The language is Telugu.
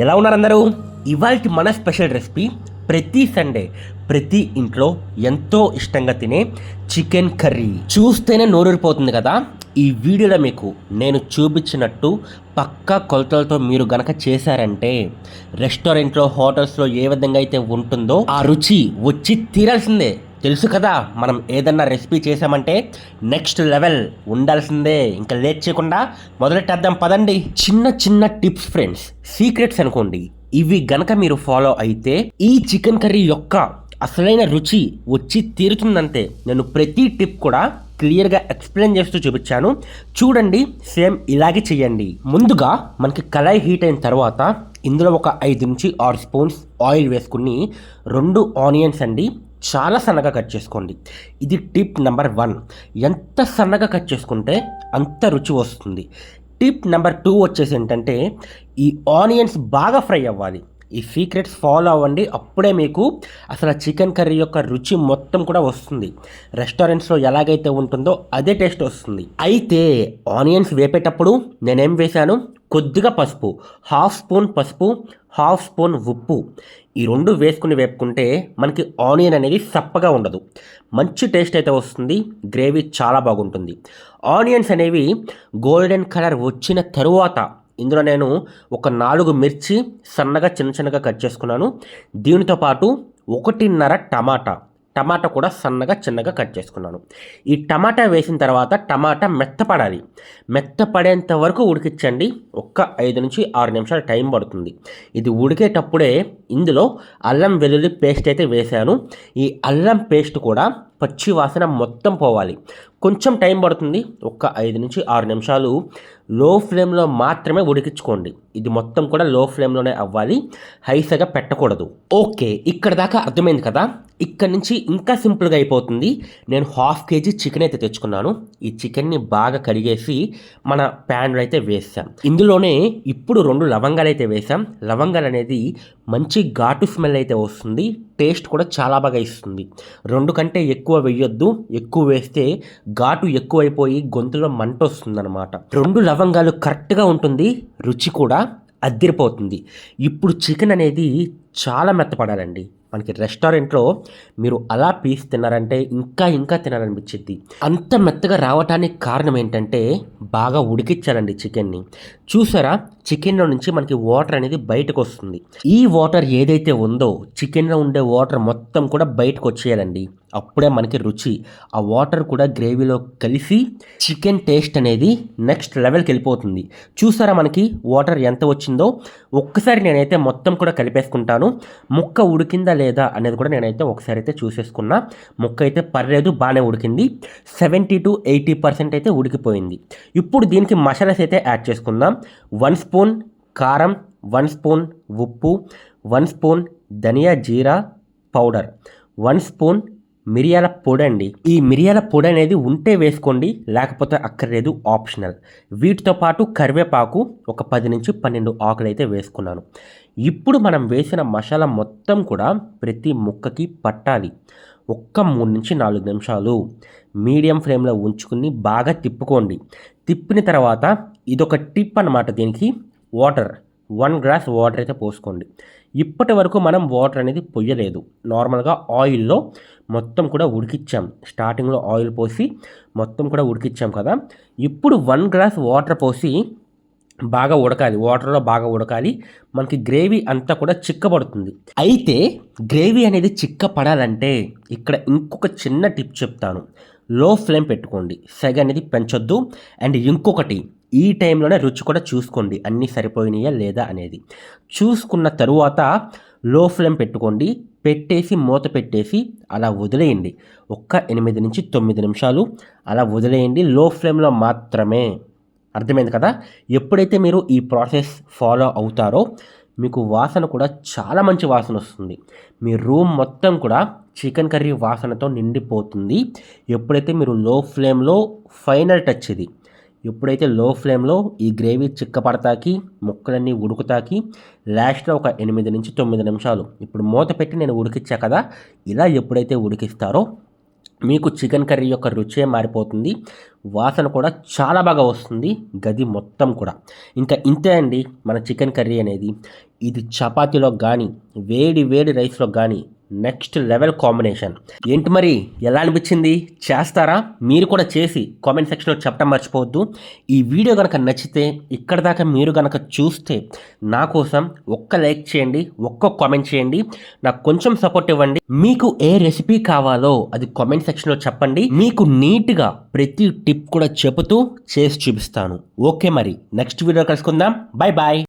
ఎలా ఉన్నారు అందరూ? ఇవాళ మన స్పెషల్ రెసిపీ ప్రతి సండే ప్రతి ఇంట్లో ఎంతో ఇష్టంగా తినే చికెన్ కర్రీ. చూస్తేనే నోరూరిపోతుంది కదా? ఈ వీడియోలో మీకు నేను చూపించినట్టు పక్కా కొలతలతో మీరు గనక చేశారంటే రెస్టారెంట్లో హోటల్స్లో ఏ విధంగా అయితే ఉంటుందో ఆ రుచి వచ్చి తీరాల్సిందే. తెలుసు కదా మనం ఏదన్నా రెసిపీ చేసామంటే నెక్స్ట్ లెవెల్ ఉండాల్సిందే. ఇంకా లేట్ చేయకుండా మొదలెట్టేద్దాం పదండి. చిన్న చిన్న టిప్స్ ఫ్రెండ్స్ సీక్రెట్స్ అనుకోండి. ఇవి గనక మీరు ఫాలో అయితే ఈ చికెన్ కర్రీ యొక్క అసలైన రుచి వచ్చి తీరుతుందంతే. నేను ప్రతి టిప్ కూడా క్లియర్గా ఎక్స్ప్లెయిన్ చేస్తూ చూపించాను. చూడండి సేమ్ ఇలాగే చేయండి ముందుగా మనకి కళాయి హీట్ అయిన తర్వాత ఇందులో ఒక ఐదు నుంచి ఆరు స్పూన్స్ ఆయిల్ వేసుకుని రెండు ఆనియన్స్ అండి చాలా సన్నగా కట్ చేసుకోండి. ఇది టిప్ నెంబర్ వన్. ఎంత సన్నగా కట్ చేసుకుంటే అంత రుచి వస్తుంది. టిప్ నెంబర్ టూ వచ్చేసి ఏంటంటే ఈ ఆనియన్స్ బాగా ఫ్రై అవ్వాలి. ఈ సీక్రెట్స్ ఫాలో అవ్వండి. అప్పుడే మీకు అసలు చికెన్ కర్రీ యొక్క రుచి మొత్తం కూడా వస్తుంది. రెస్టారెంట్స్లో ఎలాగైతే ఉంటుందో అదే టేస్ట్ వస్తుంది. అయితే ఆనియన్స్ వేపేటప్పుడు నేనేం వేశాను? కొద్దిగా పసుపు హాఫ్ స్పూన్ పసుపు హాఫ్ స్పూన్ ఉప్పు. ఈ రెండు వేసుకుని వేపుకుంటే మనకి ఆనియన్ అనేది సప్పగా ఉండదు. మంచి టేస్ట్ అయితే వస్తుంది. గ్రేవీ చాలా బాగుంటుంది. ఆనియన్స్ అనేవి గోల్డెన్ కలర్ వచ్చిన తరువాత ఇందులో నేను ఒక నాలుగు మిర్చి సన్నగా చిన్న చిన్నగా కట్ చేసుకున్నాను. దీనితో పాటు ఒకటిన్నర టమాటా. టమాటా కూడా సన్నగా చిన్నగా కట్ చేసుకున్నాను. ఈ టమాటా వేసిన తర్వాత టమాటా మెత్తపడాలి. మెత్తపడేంత వరకు ఉడికించండి. ఒక్క ఐదు నుంచి ఆరు నిమిషాలు టైం పడుతుంది. ఇది ఉడికేటప్పుడే ఇందులో అల్లం వెల్లుల్లి పేస్ట్ అయితే వేశాను. ఈ అల్లం పేస్ట్ కూడా పచ్చి వాసన మొత్తం పోవాలి. కొంచెం టైం పడుతుంది. ఒక్క ఐదు నుంచి ఆరు నిమిషాలు లో ఫ్లేమ్లో మాత్రమే ఉడికించుకోండి. ఇది మొత్తం కూడా లో ఫ్లేమ్లోనే అవ్వాలి. హైసగా పెట్టకూడదు. ఓకే ఇక్కడ దాకా అర్థమైంది కదా? ఇక్కడ నుంచి ఇంకా సింపుల్గా అయిపోతుంది. నేను హాఫ్ కేజీ చికెన్ అయితే తెచ్చుకున్నాను. ఈ చికెన్ని బాగా కడిగేసి మన ప్యాన్లో అయితే వేసాం. ఇందులోనే ఇప్పుడు రెండు లవంగాలు అయితే వేసాం. లవంగాలు అనేది మంచి ఘాటు స్మెల్ అయితే వస్తుంది. టేస్ట్ కూడా చాలా బాగా ఇస్తుంది. రెండు కంటే ఎక్కువ వేయొద్దు. ఎక్కువ వేస్తే ఘాటు ఎక్కువైపోయి గొంతులో మంట వస్తుందన్నమాట. రెండు లవంగాలు కరెక్ట్గా ఉంటుంది. రుచి కూడా అద్దరిపోతుంది ఇప్పుడు చికెన్ అనేది చాలా మెత్తపడాలండి. మనకి రెస్టారెంట్లో మీరు అలా పీస్ తిన్నారంటే ఇంకా ఇంకా తినాలనిపించింది అంత మెత్తగా రావటానికి కారణం ఏంటంటే బాగా ఉడికిచ్చారండి చికెన్ని. చూసారా? చికెన్లో నుంచి మనకి వాటర్ అనేది బయటకు వస్తుంది. ఈ వాటర్ ఏదైతే ఉందో చికెన్లో ఉండే వాటర్ మొత్తం కూడా బయటకు వచ్చేయాలండి. అప్పుడే మనకి రుచి. ఆ వాటర్ కూడా గ్రేవీలో కలిసి చికెన్ టేస్ట్ అనేది నెక్స్ట్ లెవెల్కి వెళ్ళిపోతుంది. చూసారా మనకి వాటర్ ఎంత వచ్చిందో? ఒక్కసారి నేనైతే మొత్తం కూడా కలిపేసుకుంటాను. ముక్క ఉడికిందా లేదా అనేది కూడా నేనైతే ఒకసారి అయితే చూసేసుకున్నా. ముక్క అయితే పర్లేదు బాగానే ఉడికింది. సెవెంటీ టు ఎయిటీ పర్సెంట్ అయితే ఉడికిపోయింది. ఇప్పుడు దీనికి మసాలాస్ అయితే యాడ్ చేసుకుందాం. వన్ స్పూన్ కారం వన్ స్పూన్ ఉప్పు వన్ స్పూన్ ధనియా జీరా పౌడర్ వన్ స్పూన్ మిరియాల పొడి అండి ఈ మిరియాల పొడి అనేది ఉంటే వేసుకోండి లేకపోతే అక్కర్లేదు ఆప్షనల్. వీటితో పాటు కరివేపాకు ఒక పది నుంచి పన్నెండు ఆకులు అయితే వేసుకున్నాను. ఇప్పుడు మనం వేసిన మసాలా మొత్తం కూడా ప్రతి ముక్కకి పట్టాలి. ఒక్క మూడు నుంచి నాలుగు నిమిషాలు మీడియం ఫ్లేమ్లో ఉంచుకుని బాగా తిప్పుకోండి. తిప్పిన తర్వాత ఇదొక టిప్ అన్నమాట దీనికి. వాటర్. వన్ గ్లాస్ వాటర్ అయితే పోసుకోండి. ఇప్పటి వరకు మనం వాటర్ అనేది పొయ్యలేదు. నార్మల్గా ఆయిల్లో మొత్తం కూడా ఉడికిచ్చాం. స్టార్టింగ్లో ఆయిల్ పోసి మొత్తం కూడా ఉడికిచ్చాం కదా. ఇప్పుడు వన్ గ్లాస్ వాటర్ పోసి బాగా ఉడకాలి. వాటర్లో బాగా ఉడకాలి. మనకి గ్రేవీ అంతా కూడా చిక్కబడుతుంది. అయితే గ్రేవీ అనేది చిక్క పడాలంటే ఇక్కడ ఇంకొక చిన్న టిప్ చెప్తాను. లో ఫ్లేమ్ పెట్టుకోండి. సెగ అనేది పెంచొద్దు. అండ్ ఇంకొకటి ఈ టైంలోనే రుచి కూడా చూసుకోండి. అన్నీ సరిపోయినాయా లేదా అనేది. చూసుకున్న తరువాత లో ఫ్లేమ్ పెట్టుకోండి. పెట్టేసి మూత పెట్టేసి అలా వదిలేయండి. ఒక్క ఎనిమిది నుంచి తొమ్మిది నిమిషాలు అలా వదిలేయండి. లో ఫ్లేమ్లో మాత్రమే. అర్థమైంది కదా? ఎప్పుడైతే మీరు ఈ ప్రాసెస్ ఫాలో అవుతారో మీకు వాసన కూడా చాలా మంచి వాసన వస్తుంది. మీ రూమ్ మొత్తం కూడా చికెన్ కర్రీ వాసనతో నిండిపోతుంది. ఎప్పుడైతే మీరు లో ఫ్లేమ్లో ఫైనల్ టచ్ ఇది ఎప్పుడైతే లో ఫ్లేమ్లో ఈ గ్రేవీ చిక్కపడతాకి ముక్కలన్నీ ఉడుకుతాకి లాస్ట్లో ఒక ఎనిమిది నుంచి తొమ్మిది నిమిషాలు. ఇప్పుడు మూత పెట్టి నేను ఉడికిచ్చా కదా ఇలా ఎప్పుడైతే ఉడికిస్తారో మీకు చికెన్ కర్రీ యొక్క రుచే మారిపోతుంది. వాసన కూడా చాలా బాగా వస్తుంది గది మొత్తం కూడా. ఇంకా ఇంతే అండి మన చికెన్ కర్రీ అనేది. ఇది చపాతీలో కానీ వేడి వేడి రైస్లో కానీ నెక్స్ట్ లెవెల్ కాంబినేషన్. ఏంటి మరి? ఎలా అనిపించింది? చేస్తారా? మీరు కూడా చేసి కామెంట్ సెక్షన్లో చెప్పడం మర్చిపోవద్దు. ఈ వీడియో కనుక నచ్చితే ఇక్కడ దాకా మీరు కనుక చూస్తే నా కోసం ఒక్క లైక్ చేయండి ఒక్క కామెంట్ చేయండి. నాకు కొంచెం సపోర్ట్ ఇవ్వండి. మీకు ఏ రెసిపీ కావాలో అది కామెంట్ సెక్షన్లో చెప్పండి. మీకు నీట్గా ప్రతి టిప్ కూడా చెబుతూ చేసి చూపిస్తాను. ఓకే మరి. నెక్స్ట్ వీడియో కలుసుకుందాం. Bye bye.